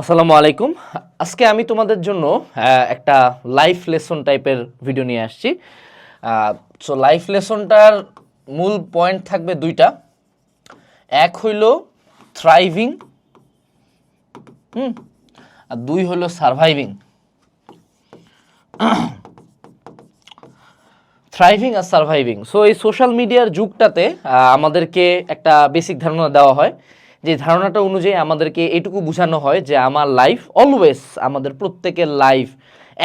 আসসালামু আলাইকুম। আজকে আমি তোমাদের জন্য একটা লাইফ লেসন টাইপের ভিডিও নিয়ে আসছি। সো লাইফ লেসনটার মূল পয়েন্ট থাকবে দুইটা। এক হইল থ্রাইভিং হুম, আর দুই হইল সারভাইভিং থ্রাইভিং আর সার্ভাইভিং সো এই সোশ্যাল মিডিয়ার যুগটাতে আমাদেরকে একটা বেসিক ধারণা দেওয়া হয়। যে ধারণাটা অনুযায়ী আমাদেরকে এটুকু বোঝানো হয় যে আমার লাইফ অলওয়েজ আমাদের প্রত্যেকের লাইফ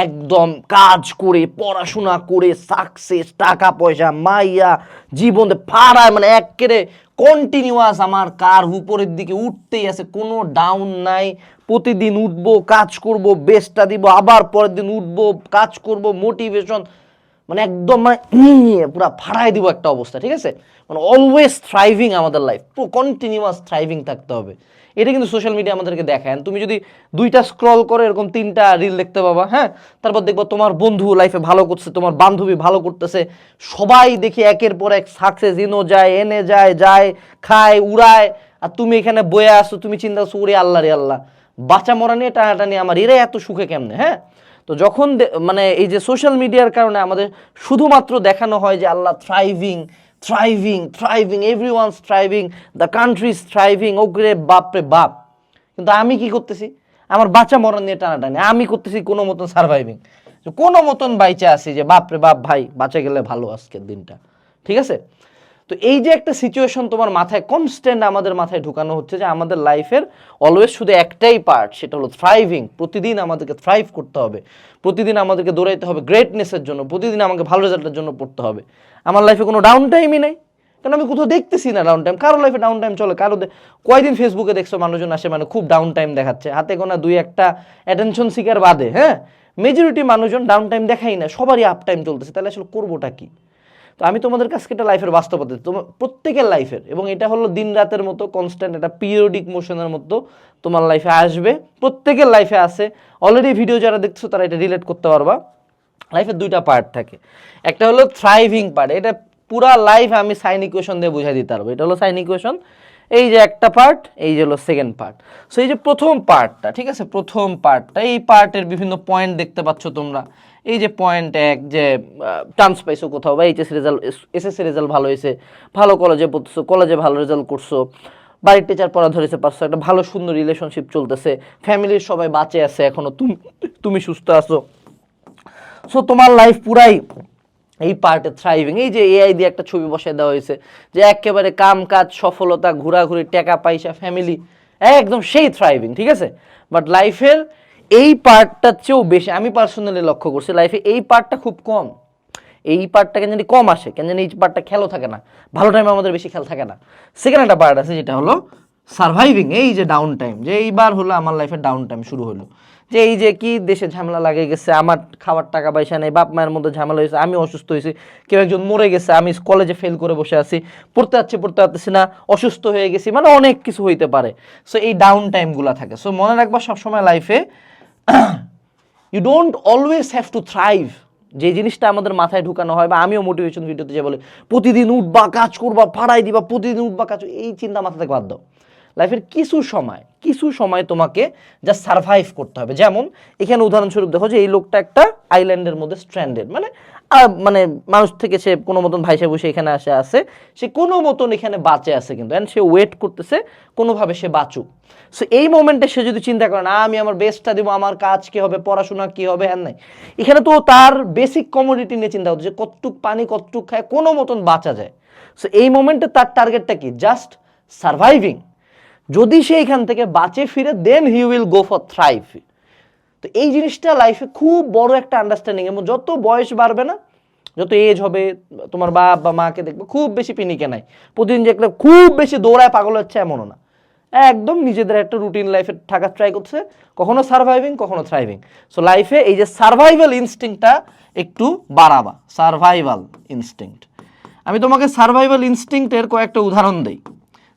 একদম কাজ করে, পড়াশোনা করে সাকসেস টাকা পয়সা, মাইয়া জীবন ফাড়ায় মানে একেরে কন্টিনিউয়াস আমার কার উপরের দিকে উঠতেই আছে, কোনো ডাউন নাই। প্রতিদিন উঠবো, কাজ করব বেস্টটা দিব, আবার পরের দিন উঠবো, কাজ করব মোটিভেশন মানে একদম মানে পুরো ফাড়াই দিব একটা অবস্থা, ঠিক আছে? মানে অলওয়েজ থ্রাইভিং আমাদের লাইফ পুরো কন্টিনিউয়াস থ্রাইভিং থাকতে হবে। এটা কিন্তু সোশ্যাল মিডিয়া আমাদেরকে দেখায়। তুমি যদি দুইটা স্ক্রল করে, এরকম তিনটা রিল দেখতে পাবা হ্যাঁ? তারপর দেখব তোমার বন্ধু লাইফে ভালো করছে, তোমার বান্ধবী ভালো করতেছে। সবাই দেখি একের পর এক সাকসেস ইনো যায়, এনে যায় যায়, খায়, উড়ায়। আর তুমি এখানে বয়ে আসো, তুমি চিন্তা করছ, ওরে আল্লাহ রে আল্লাহ বাচ্চা মরা নিয়ে টানাটানি আমার, এরা এত সুখে কেমনে? হ্যাঁ? তো যখন মানে এই যে সোশ্যাল মিডিয়ার কারণে আমাদের শুধুমাত্র দেখানো হয় যে আল্লাহ thriving thriving thriving everyone's thriving the country is thriving ওগ্রে বাপরে বাপ। কিন্তু আমি কি করতেছি? আমার বাচ্চা মরণ নিয়ে টানাটানি। আমি করতেছি কোনো মতন সার্ভাইভিং কোনো মতন বাইচে আছি যে বাপরে বাপ ভাই, বাঁচে গেলে ভালো আজকের দিনটা। ঠিক আছে? তো এই যে একটা সিচুয়েশন তোমার মাথায় কনস্ট্যান্ট আমাদের মাথায় ঢুকানো হচ্ছে যে আমাদের লাইফের অলওয়েজ শুধু একটাই পার্ট সেটা হলো থ্রাইভিং প্রতিদিন আমাদেরকে থ্রাইভ করতে হবে। প্রতিদিন আমাদেরকে দৌড়াইতে হবে গ্রেটনেসের জন্য। প্রতিদিন আমাকে ভালো রেজাল্টের জন্য পড়তে হবে। আমার লাইফে কোনো ডাউন টাইমই নেই। কারণ আমি কোথাও দেখতেছি না ডাউন টাইম কারও লাইফে ডাউন টাইম চলে, কারও কয়দিন ফেসবুকে দেখছ মানুষজন আসে মানে খুব ডাউন টাইম দেখাচ্ছে। হাতে গোনা দুই একটা অ্যাটেনশন সিকার বাদে হ্যাঁ? মেজরিটি মানুষজন ডাউন টাইম দেখাই না। সবারই আপ টাইম চলতেছে। তাহলে আসলে করবোটা কি? তো আমি তোমাদের কাছে এটা লাইফের বাস্তবতা তোমার প্রত্যেকের লাইফের এবং এটা হলো দিন রাতের মতো কনস্ট্যান্ট একটা পিরিয়ডিক মোশনের মতো তোমার লাইফে আসবে। প্রত্যেকের লাইফে আসে অলরেডি ভিডিও যারা দেখছ, তারা এটা রিলেট করতে পারবা। লাইফের দুইটা পার্ট থাকে। একটা হলো থ্রাইভিং পার্ট এটা পুরা লাইফ আমি সাইন ইকুয়েশন দিয়ে বুঝাই দিতে পারব। এটা হলো সাইন ইকুয়েশন এই যে একটা পার্ট এই যে হলো সেকেন্ড পার্ট সো এই যে প্রথম পার্টটা ঠিক আছে প্রথম পার্টটা এই পার্টের বিভিন্ন পয়েন্ট দেখতে পাচ্ছ তোমরা এই যে পয়েন্ট এক যে চান্স পাইছো কোথাও বা এইচএসসি রেজাল্ট এসএসসি রেজাল্ট ভালো হয়েছে ভালো কলেজে পড়তেছো কলেজে ভালো রেজাল্ট করছ বাড়ির টিচার পড়া ধরেছে পারছ একটা ভালো সুন্দর রিলেশনশিপ চলতেছে ফ্যামিলির সবাই বাঁচে আছে এখনও তুমি তুমি সুস্থ আছো সো তোমার লাইফ পুরাই এই পার্টে থ্রাইভিং এই যে এআই দিয়ে একটা ছবি বসায় দেওয়া হয়েছে যে একেবারে কাম কাজ সফলতা, ঘোরাঘুরি টাকা পয়সা ফ্যামিলি একদম সেই থ্রাইভিং ঠিক আছে? বাট লাইফের এই পার্টটার চেয়েও বেশি, আমি পার্সোনালি লক্ষ্য করছি লাইফে এই পার্টটা খুব কম। এই পার্টটা কেন জানি কম আসে, কেন জানি এই পার্টটা খেলো থাকে না। ভালো টাইমে আমাদের বেশি খেয়াল থাকে না। সেকেন্ড একটা পার্ট আছে, যেটা হলো সার্ভাইভিং এই যে ডাউন টাইম যে এইবার হলো আমার লাইফে ডাউন টাইম শুরু হলো। যে এই যে কি দেশে ঝামেলা লাগে গেছে, আমার খাবার টাকা পয়সা নেই, বাপ মায়ের মধ্যে ঝামেলা হয়েছে, আমি অসুস্থ হয়েছি, কেউ একজন মরে গেছে, আমি কলেজে ফেল করে বসে আছি, পড়তে যাচ্ছি, পড়তে পারতেছি না, অসুস্থ হয়ে গেছি মানে অনেক কিছু হইতে পারে। সো এই ডাউন টাইমগুলো থাকে। সো মনে রাখবা সবসময় লাইফে you don't always have to thrive যে জিনিসটা আমাদের মাথায় ঢুকানো হয়, বা আমিও মোটিভেশন ভিডিওতে যে বলে, প্রতিদিন উঠবা, কাজ করবা ফাড়াই দিবা, প্রতিদিন উঠবা, কাজ এই চিন্তা মাথা থেকে বাদ দাও। লাইফের কিছু সময় কিছু সময় তোমাকে যা সারভাইভ করতে হবে। যেমন, এখানে উদাহরণস্বরূপ দেখো যে এই লোকটা একটা আইল্যান্ডের মধ্যে স্ট্র্যান্ডেড মানে মানে মানুষ থেকে সে কোনো মতন ভাইসে বসে এখানে আসে আসে, সে কোনো মতন এখানে বাঁচে আছে কিন্তু। অ্যান্ড সে ওয়েট করতেছে, কোনোভাবে সে বাঁচুক। সো এই মোমেন্টে সে যদি চিন্তা করে, না, আমি আমার বেস্টটা দিব, আমার কাজ কী হবে, পড়াশোনা কী হবে? হ্যাঁ নাই। এখানে তো তার বেসিক কমোডিটি নিয়ে চিন্তা করছে যে কতটুক পানি, কতটুক খায়, কোনো মতন বাঁচা যায়। সো এই মোমেন্টে তার টার্গেটটা কি? জাস্ট সার্ভাইভিং যদি সে এখান থেকে বাঁচে ফিরে then he will go for thrive তো এই জিনিসটা লাইফে খুব বড় একটা আন্ডারস্ট্যান্ডিং এবং যত বয়স বাড়বে না, যত এজ হবে, তোমার বাপ বা মাকে দেখবে খুব বেশি পিনিকে নাই। প্রতিদিন দেখলে খুব বেশি দৌড়ায় পাগল হচ্ছে এমনও না। একদম নিজেদের একটা রুটিন লাইফে থাকার ট্রাই করছে, কখনো সার্ভাইভিং কখনো থ্রাইভিং সো লাইফে এই যে সার্ভাইভাল ইনস্টিংটা একটু বাড়াবা সার্ভাইভাল ইনস্টিংক্ট আমি তোমাকে সার্ভাইভাল ইনস্টিংক্টের কয়েকটা উদাহরণ দিই।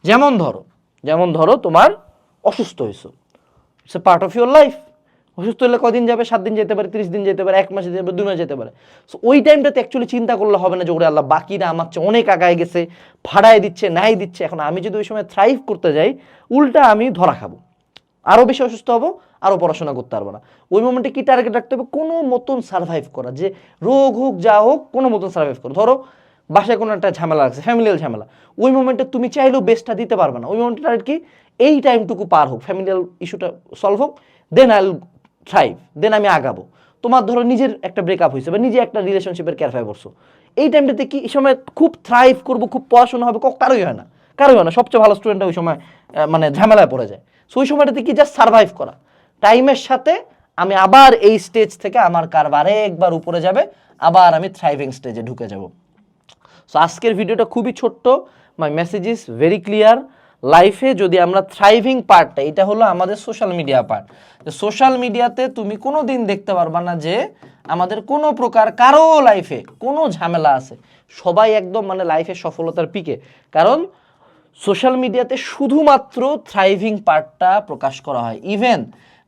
যেমন ধরো যেমন ধরো তোমার অসুস্থ হয়েছো। It's a part of your life অসুস্থ হলে কদিন যাবে? সাত দিন যেতে পারে, তিরিশ দিন যেতে পারে, এক মাসে যেতে পারে দুই মাস যেতে পারে। সো ওই টাইমটাতে অ্যাকচুয়ালি চিন্তা করলে হবে না যে, ওরে আল্লাহ, বাকিরা আমার চেয়ে অনেক আগায় গেছে, ভাড়ায় দিচ্ছে নাই দিচ্ছে। এখন আমি যদি ওই সময় থ্রাইভ করতে যাই, উল্টা আমি ধরা খাব। আরও বেশি অসুস্থ হব আরও পড়াশোনা করতে পারব না। ওই মোমেন্টে কি টার্গেট রাখতে হবে? কোনো মতন সার্ভাইভ করা। যে রোগ হোক, যা হোক, কোনো মতন সার্ভাইভ করো। ধরো বাসায় কোনো একটা ঝামেলা আছে ফ্যামিলিয়াল ঝামেলা। ওই মোমেন্টে তুমি চাইলেও বেস্টটা দিতে পারবে না। ওই মোমেন্টে আর কি? এই টাইমটুকু পার হোক ফ্যামিলিয়াল ইস্যুটা সলভ হোক দেন আই থ্রাইভ দেন আমি আগাবো। তোমার ধরো নিজের একটা ব্রেকআপ হয়েছে বা নিজে একটা রিলেশনশিপের ক্যারফাই করছ। এই টাইমটাতে কি এই সময় খুব থ্রাইভ করব, খুব পড়াশোনা হবে কারোই হয় না। কারোই হয় না। সবচেয়ে ভালো স্টুডেন্টরা ওই সময় মানে ঝামেলায় পড়ে যায়। সো ওই সময়টাতে কি জাস্ট সার্ভাইভ করা। টাইমের সাথে আমি আবার এই স্টেজ থেকে আমার কারবার একবার উপরে যাবে, আবার আমি থ্রাইভিং স্টেজে ঢুকে যাব। সো আজকের ভিডিওটা খুবই ছোট্ট। My message is very clear লাইফে যদি আমরা থ্রাইভিং পার্টটা এটা হলো আমাদের সোশ্যাল মিডিয়া পার্ট সোশ্যাল মিডিয়াতে তুমি কোনো দিন দেখতে পারবা না যে আমাদের কোনো প্রকার, কারও লাইফে কোনো ঝামেলা আছে। সবাই একদম মানে লাইফে সফলতার পিকে। কারণ সোশ্যাল মিডিয়াতে শুধুমাত্র থ্রাইভিং পার্টটা প্রকাশ করা হয়। ইভেন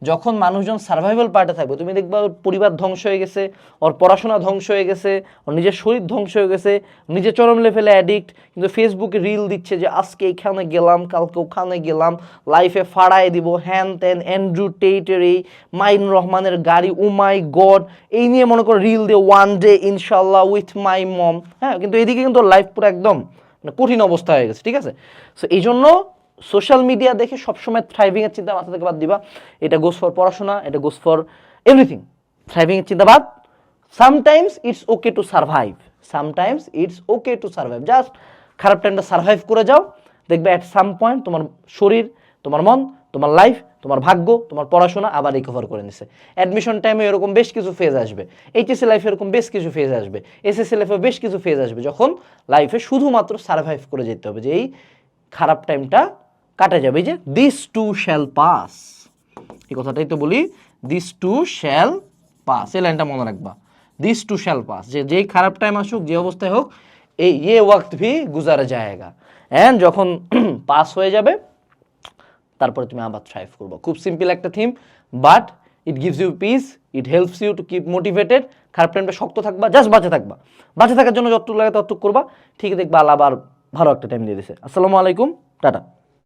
যখন মানুষজন সার্ভাইভাল পার্টে থাকবে, তুমি দেখবা ওর পরিবার ধ্বংস হয়ে গেছে, ওর পড়াশোনা ধ্বংস হয়ে গেছে, ওর নিজের শরীর ধ্বংস হয়ে গেছে, নিজে চরম লেভেলে অ্যাডিক্ট কিন্তু ফেসবুকে রিল দিচ্ছে যে, আজকে এখানে গেলাম, কালকে ওখানে গেলাম লাইফে ফাড়ায় দিব, হ্যান ত্যান অ্যান্ড্রু টেইটের এই মাইন রহমানের গাড়ি, ও মাই গড, এই নিয়ে মনে করো রিল দিয়ে ওয়ান ডে ইনশাল্লাহ উইথ মাই মম হ্যাঁ কিন্তু এদিকে কিন্তু লাইফ পুরো একদম মানে কঠিন অবস্থা হয়ে গেছে, ঠিক আছে? সো এই জন্য সোশ্যাল মিডিয়া দেখে সবসময় থ্রাইভিংয়ের চিন্তা মাথা থেকে বাদ দিবা। এটা গোস ফর পড়াশোনা, এটা গোস ফর এভরিথিং থ্রাইভিংয়ের চিন্তা বাদ sometimes it's okay to survive sometimes it's okay to survive just খারাপ টাইমটা সার্ভাইভ করে যাও। দেখবে অ্যাট সাম পয়েন্ট তোমার শরীর, তোমার মন, তোমার লাইফ তোমার ভাগ্য, তোমার পড়াশোনা আবার রিকভার করে নিছে। অ্যাডমিশন টাইমে এরকম বেশ কিছু ফেজ আসবে। এইচএসসি লাইফে এরকম বেশ কিছু ফেজ আসবে। এসএসসি লাইফে বেশ কিছু ফেজ আসবে। যখন লাইফে শুধুমাত্র সার্ভাইভ করে যেতে হবে যে এই খারাপ টাইমটা কাটা যাবে। এই যে দিস টু শ্যাল পাস এই কথাটাই তো বলি দিস টু শ্যাল পাস এই লাইনটা মনে রাখবা। দিস টু শ্যাল পাস যে, যেই খারাপ টাইম আসুক, যে অবস্থায় হোক, এই ইয়ে ওয়াক্ত ভি গুজারা যায়গা। অ্যান্ড যখন পাস হয়ে যাবে, তারপরে তুমি আবার থ্রাইভ করব। খুব সিম্পল একটা theme but it gives you peace it helps you to keep motivated খারাপ টাইমটা শক্ত থাকবা জাস্ট বাঁচে থাকবা। বাঁচে থাকার জন্য যতটুকু লাগে ততটুকু করবা। ঠিক দেখবা, আল্লাহ আবার ভালো একটা টাইম দিয়ে দিছে। আসসালামু আলাইকুম, টাটা।